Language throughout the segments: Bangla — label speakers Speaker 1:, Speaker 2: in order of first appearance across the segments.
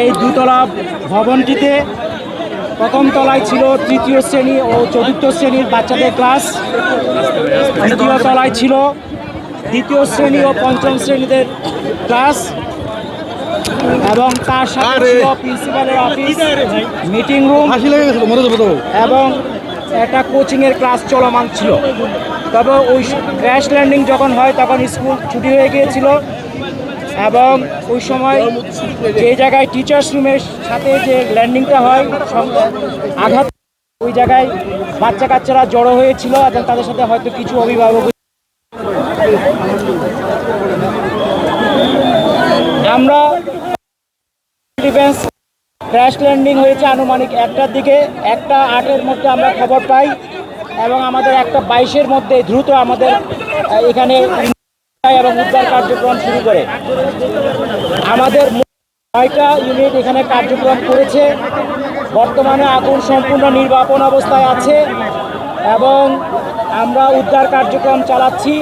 Speaker 1: এই দুতলা ভবনটিতে প্রথম তলায় ছিল তৃতীয় শ্রেণি ও চতুর্থ শ্রেণির বাচ্চাদের ক্লাস। দ্বিতীয় তলায় ছিল দ্বিতীয় শ্রেণি ও পঞ্চম শ্রেণীদের ক্লাস এবং তার সাথে! ছিল প্রিন্সিপালের অফিস মিটিং রুম এবং একটা কোচিংয়ের ক্লাস চলমান ছিল। তবে ওই ক্র্যাশ ল্যান্ডিং যখন হয় তখন স্কুল ছুটি হয়ে গিয়েছিল। এবং ওই সময় যে জায়গায় টিচার্স রুমের সাথে যে ল্যান্ডিংটা হয় আঘাত ওই জায়গায় বাচ্চা কাচ্চারা জড়ো হয়েছিল এবং তাদের সাথে হয়তো কিছু অভিভাবক আমরা ডিফেন্স ক্র্যাশ ল্যান্ডিং হয়েছে আনুমানিক একটার দিকে। একটা আটের মধ্যে আমরা খবর পাই এবং আমাদের একটা বাইশের মধ্যে দ্রুত আমাদের এখানে এবং উদ্ধার কার্যক্রম শুরু করে। আমাদের নয়টা ইউনিট এখানে কার্যক্রম করেছে। বর্তমানে আগুন সম্পূর্ণ নির্বাপন অবস্থায় আছে এবং আমরা উদ্ধার কার্যক্রম চালাচ্ছি।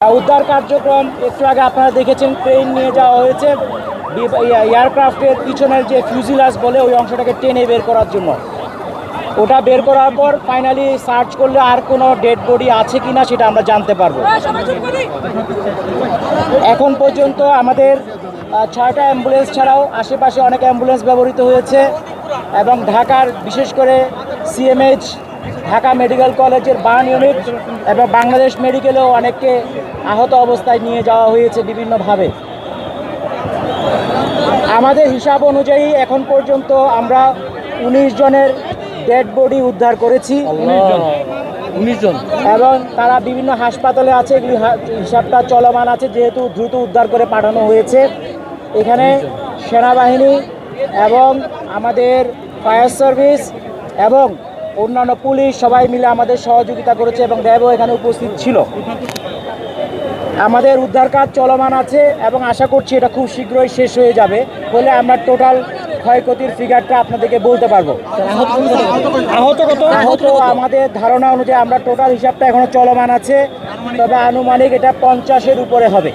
Speaker 1: উদ্ধার কার্যক্রম একটু আগে আপনারা দেখেছেন ট্রেন নিয়ে যাওয়া হয়েছে। এয়ারক্রাফটের পিছনের যে ফিউজিলাস বলে, ওই অংশটাকে টেনে বের করার জন্য। ওটা বের করার পর ফাইনালি সার্চ করলে আর কোনো ডেড বডি আছে কিনা সেটা আমরা জানতে পারব। এখন পর্যন্ত আমাদের ছয়টা অ্যাম্বুলেন্স ছাড়াও আশেপাশে অনেক অ্যাম্বুলেন্স ব্যবহৃত হয়েছে এবং ঢাকার বিশেষ করে সিএমএইচ ঢাকা মেডিকেল কলেজের বার্ন ইউনিট এবং বাংলাদেশ মেডিকেলেও অনেককে আহত অবস্থায় নিয়ে যাওয়া হয়েছে বিভিন্নভাবে। আমাদের হিসাব অনুযায়ী এখন পর্যন্ত আমরা উনিশ জনের ডেড বডি উদ্ধার করেছি।
Speaker 2: জন।
Speaker 1: এবং তারা বিভিন্ন হাসপাতালে আছে এগুলি হিসাবটা চলমান আছে যেহেতু দ্রুত উদ্ধার করে পাঠানো হয়েছে। এখানে সেনাবাহিনী এবং আমাদের ফায়ার সার্ভিস এবং অন্যান্য পুলিশ সবাই মিলে আমাদের সহযোগিতা করেছে এবং র্যাবও এখানে উপস্থিত ছিল। আমাদের উদ্ধার কাজ চলমান আছে এবং আশা করছি এটা খুব শীঘ্রই শেষ হয়ে যাবে। বলে আমরা টোটাল ক্ষয়ক্ষতির ফিগারটা আপনাদেরকে বলতে পারব। আহত কত? আহত আমাদের ধারণা অনুযায়ী আমরা টোটাল হিসাবটা এখনও চলমান আছে। তবে আনুমানিক এটা পঞ্চাশের উপরে হবে।